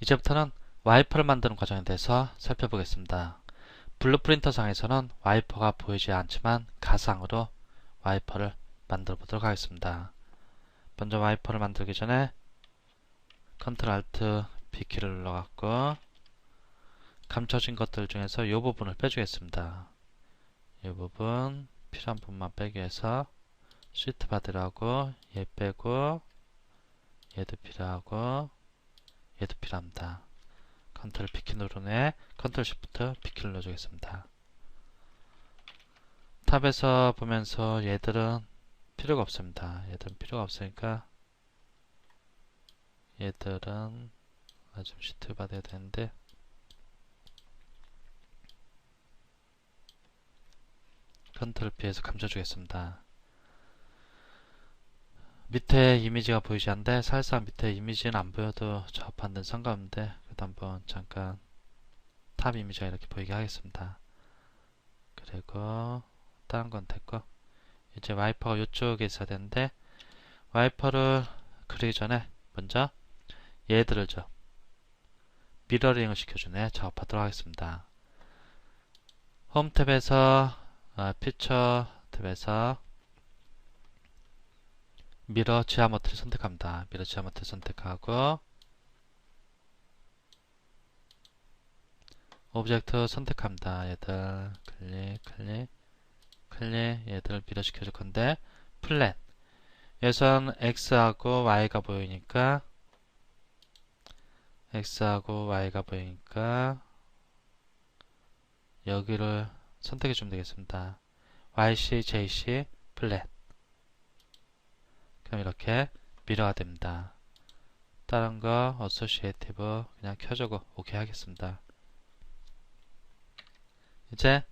이제부터는 와이퍼를 만드는 과정에 대해서 살펴보겠습니다. 블루프린터 상에서는 와이퍼가 보이지 않지만 가상으로 와이퍼를 만들어 보도록 하겠습니다. 먼저 와이퍼를 만들기 전에 컨트롤 알트 B키를 눌러갖고 감춰진 것들 중에서 이 부분을 빼주겠습니다. 이 부분 필요한 부분만 빼기 위해서 시트 바디라고 얘 빼고 얘도 필요하고 얘도 필요합니다. 컨트롤 B키 누르네 컨트롤 Shift B키를 눌러주겠습니다. 탑에서 보면서 얘들은 필요가 없습니다. 얘들은 필요가 없으니까 얘들은 아, 좀 시트 받아야 되는데 컨트롤 P에서 감춰주겠습니다. 밑에 이미지가 보이지 않는데 사실상 밑에 이미지는 안 보여도 좌우판 는 상관없는데 그래도 한번 잠깐 탑 이미지가 이렇게 보이게 하겠습니다. 그리고 다른 건 됐고 이제 와이퍼가 이쪽에 있어야 되는데 와이퍼를 그리기 전에 먼저 얘들을 좀 미러링을 시켜주네 작업하도록 하겠습니다. 홈 탭에서 어, 피처 탭에서 미러 지하머트를 선택합니다. 미러 지하머트를 선택하고 오브젝트 선택합니다. 얘들 클릭 클릭 클릭 얘들을 미러 시켜줄 건데 플랫 여기선 X하고 Y가 보이니까 X하고 Y가 보이니까 여기를 선택해 주면 되겠습니다. YC, JC, 플랫 그럼 이렇게 미러가 됩니다. 다른 거 어소시에이티브 그냥 켜주고 오케이 하겠습니다. 이제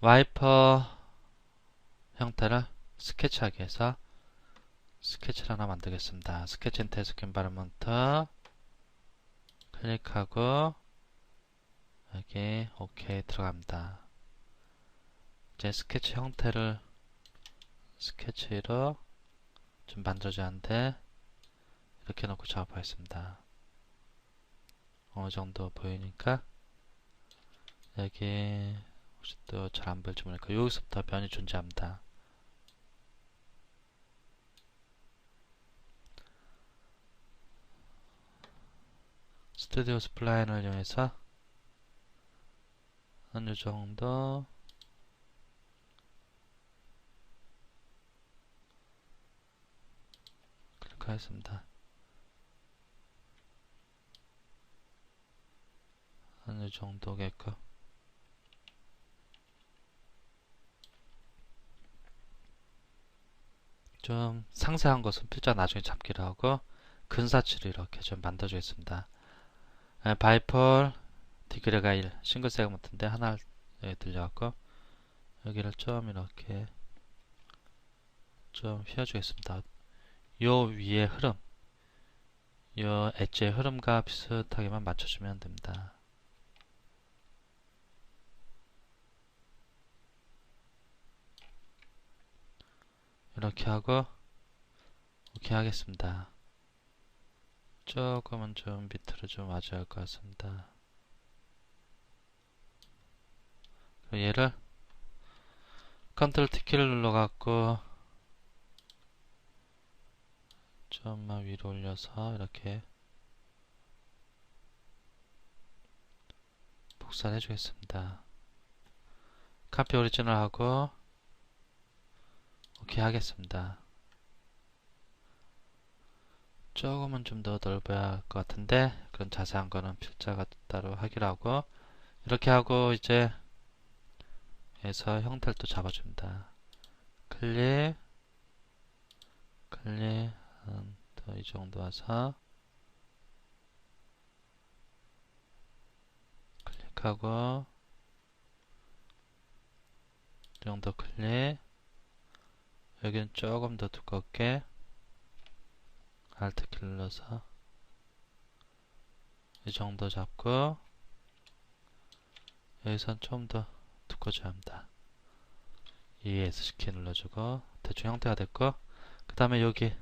와이퍼 형태를 스케치하기 위해서 스케치를 하나 만들겠습니다. 스케치 인테스킨 바르먼트 클릭하고 여기 오케이 들어갑니다. 이제 스케치 형태를 스케치로 하는데 이렇게 놓고 작업하겠습니다. 어느 정도 보이니까 여기 혹시 또 잘 안 보일지 모르니까 여기서부터 변이 존재합니다. 스튜디오 스플라인을 이용해서 어느 정도 클릭하겠습니다. 어느 정도겠고 좀 상세한 것은 필자 나중에 잡기로 하고 근사치를 이렇게 좀 만들어주겠습니다. 바이폴 디그레가 1 싱글 세그먼트인데 하나 여기 들려갖고 여기를 좀 이렇게 좀 휘어주겠습니다. 요 위에 흐름 요 엣지의 흐름과 비슷하게만 맞춰주면 됩니다. 이렇게 하고 오케이 하겠습니다. 조금은 좀 밑으로 좀 와줘야 할 것 같습니다. 얘를 컨트롤 T키를 눌러갖고 좀만 위로 올려서 이렇게 복사를 해주겠습니다. 카피 오리지널 하고 오케이 하겠습니다. 조금은 좀 더 넓어야 할 것 같은데 그런 자세한 거는 필자가 따로 하기로 하고 이렇게 하고 이제 해서 형태를 또 잡아줍니다. 클릭 클릭 더 이 정도 와서 클릭하고 이 정도 클릭 여기는 조금 더 두껍게 알트 키를 눌러서 이 정도 잡고 여기선 좀 더 두꺼워져야 합니다. ESC 키 눌러주고 대충 형태가 됐고 그 다음에 여기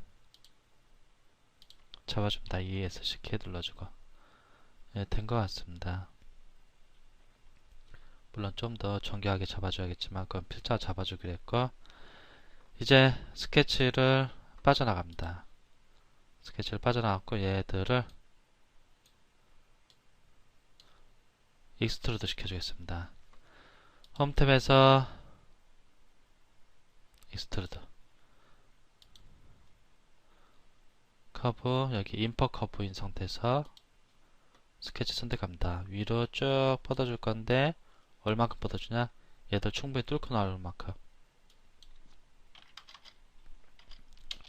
잡아줍니다. ES 쉽게 눌러주고 예, 된것 같습니다. 물론 좀 더 정교하게 잡아줘야겠지만 그건 필자 잡아주기로 했고 이제 스케치를 빠져나갑니다. 스케치를 빠져나갔고 얘들을 익스트루드 시켜주겠습니다. 홈 탭에서 익스트루드 커브 여기 인퍼 커브인 상태에서 스케치 선택합니다. 위로 쭉 뻗어줄 건데 얼만큼 뻗어주냐 얘들 충분히 뚫고 나올 만큼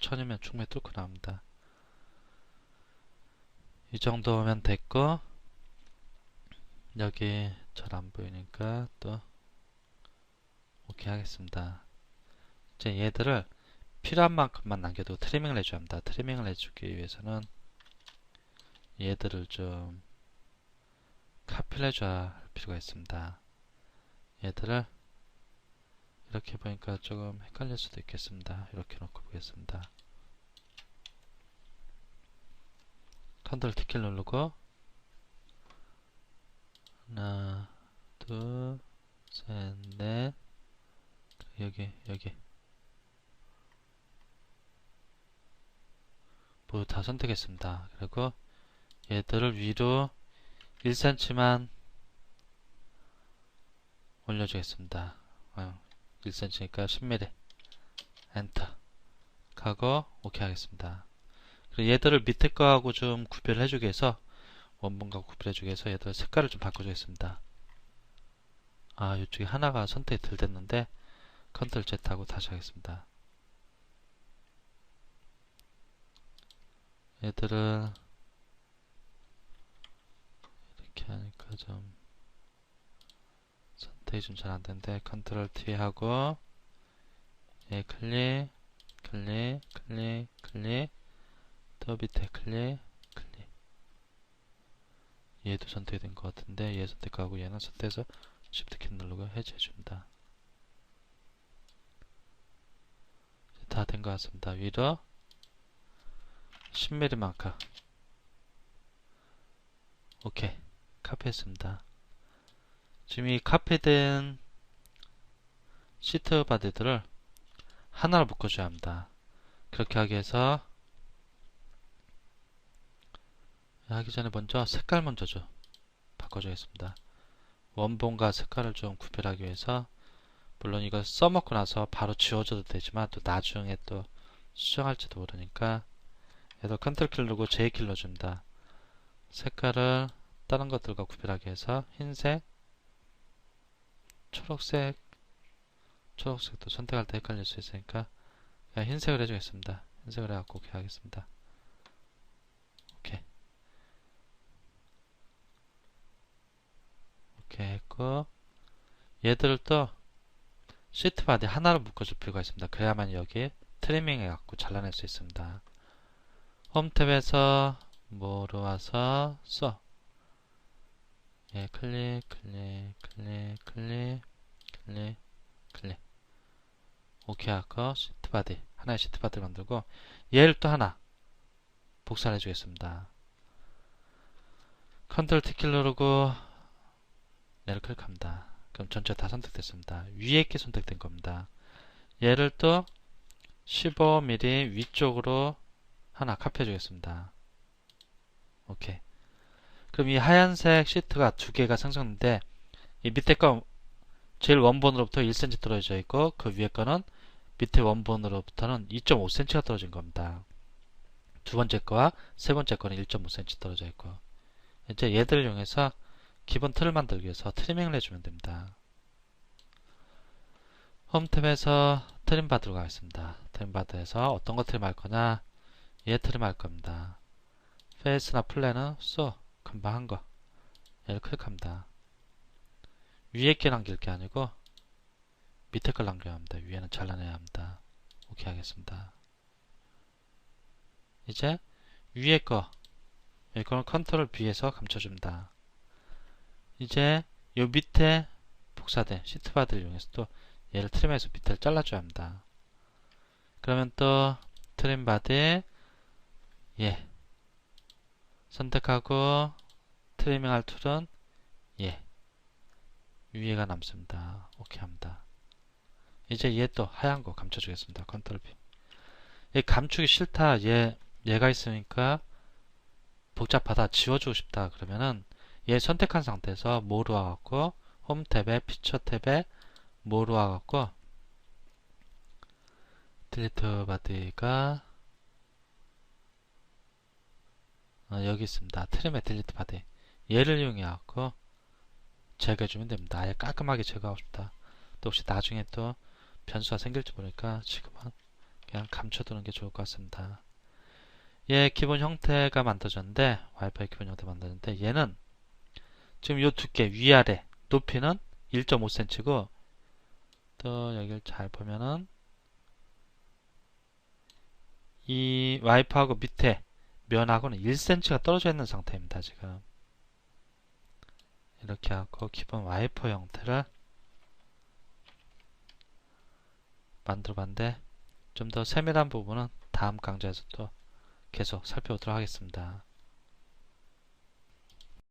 천이면 충분히 뚫고 나옵니다. 이 정도면 됐고 여기 잘 안 보이니까 또 오케이 하겠습니다. 이제 얘들을 필요한 만큼만 남겨두고 트리밍을 해줘야 합니다. 트리밍을 해주기 위해서는 얘들을 좀 카피를 해줘야 할 필요가 있습니다. 얘들을 이렇게 보니까 조금 헷갈릴 수도 있겠습니다. 이렇게 놓고 보겠습니다. 컨트롤 T키 누르고 하나 둘 셋 넷 여기 여기 모두 다 선택했습니다. 그리고 얘들을 위로 1cm만 올려주겠습니다. 어, 1cm니까 10mm 엔터 가고 오케이 하겠습니다. 그리고 얘들을 밑에 거하고 좀 구별해 주기 위해서 원본과 구별해 주기 위해서 얘들 색깔을 좀 바꿔주겠습니다. 아 이쪽에 하나가 선택이 덜 됐는데 컨트롤 Z 하고 다시 하겠습니다. 얘들은 이렇게 하니까 좀 선택이 좀 잘 안되는데 컨트롤 T 하고 얘 클릭 클릭 클릭 클릭 더 밑에 클릭 클릭 얘도 선택이 된 것 같은데 얘 선택하고 얘는 선택해서 Shift 키 누르고 해제해줍니다. 다 된 것 같습니다. 위로 10mm만큼 오케이 카피했습니다. 지금 이 카피된 시트 바디들을 하나로 묶어줘야 합니다. 그렇게 하기 위해서 하기 전에 먼저 색깔 먼저 좀 바꿔주겠습니다. 원본과 색깔을 좀 구별하기 위해서 물론 이거 써먹고 나서 바로 지워져도 되지만 또 나중에 또 수정할지도 모르니까 얘도 컨트롤 키 누르고 J 키 눌러줍니다. 색깔을 다른 것들과 구별하기 위해서 흰색, 초록색, 초록색도 선택할 때 헷갈릴 수 있으니까 그냥 흰색을 해주겠습니다. 흰색을 해갖고 오케이 하겠습니다. 오케이. 오케이 했고 얘들을 또 시트 바디 하나로 묶어줄 필요가 있습니다. 그래야만 여기 트리밍 해갖고 잘라낼 수 있습니다. 홈 탭에서 뭐로 와서 써. 예, 클릭, 클릭, 클릭, 클릭, 클릭, 클릭. 오케이 하고 시트 바디 하나의 시트 바디를 만들고 얘를 또 하나 복사해 주겠습니다. 컨트롤 T키 누르고 얘를 클릭합니다. 그럼 전체 다 선택됐습니다. 위에 게 선택된 겁니다. 얘를 또 15mm 위쪽으로 하나 카피해 주겠습니다. 오케이. 그럼 이 하얀색 시트가 두 개가 생성되는데 이 밑에 거 제일 원본으로부터 1cm 떨어져 있고 그 위에 거는 밑에 원본으로부터는 2.5cm가 떨어진 겁니다. 두 번째 거와 세 번째 거는 1.5cm 떨어져 있고 이제 얘들을 이용해서 기본 틀을 만들기 위해서 트리밍을 해주면 됩니다. 홈 탭에서 트림 바드로 가겠습니다. 트림 바드에서 어떤 거 트림 할 거냐 얘 트림 할 겁니다. 페이스나 플랜은 쏘 금방 한 거. 얘를 클릭합니다. 위에 게 남길 게 아니고 밑에 걸 남겨야 합니다. 위에는 잘라내야 합니다. 오케이 하겠습니다. 이제 위에 거 이거는 컨트롤 B에서 감춰줍니다. 이제 요 밑에 복사된 시트바드를 이용해서 또 얘를 트림해서 밑을 잘라줘야 합니다. 그러면 또 트림 바드에 예 선택하고 트리밍 할 툴은 예 위에가 남습니다. 오케이 합니다. 이제 얘 또 하얀 거 감춰주겠습니다. 컨트롤 P. 얘 감추기 싫다. 얘 얘가 있으니까 복잡하다. 지워주고 싶다. 그러면은 얘 선택한 상태에서 뭐로 와갖고 홈 탭에 피처 탭에 뭐로 와갖고 딜리트 바디가 어, 여기 있습니다. 트림의 딜리트 바디 얘를 이용해 갖고 제거해주면 됩니다. 아예 깔끔하게 제거하고 싶다. 또 혹시 나중에 또 변수가 생길지 모르니까 지금은 그냥 감춰두는 게 좋을 것 같습니다. 얘 기본 형태가 만들어졌는데 와이파이 기본 형태 만들었는데 얘는 지금 요 두께 위아래 높이는 1.5cm고 또 여기를 잘 보면은 이 와이프하고 밑에 면하고는 1cm가 떨어져 있는 상태입니다. 지금 이렇게 하고 기본 와이퍼 형태를 만들어 봤는데 좀 더 세밀한 부분은 다음 강좌에서 또 계속 살펴보도록 하겠습니다.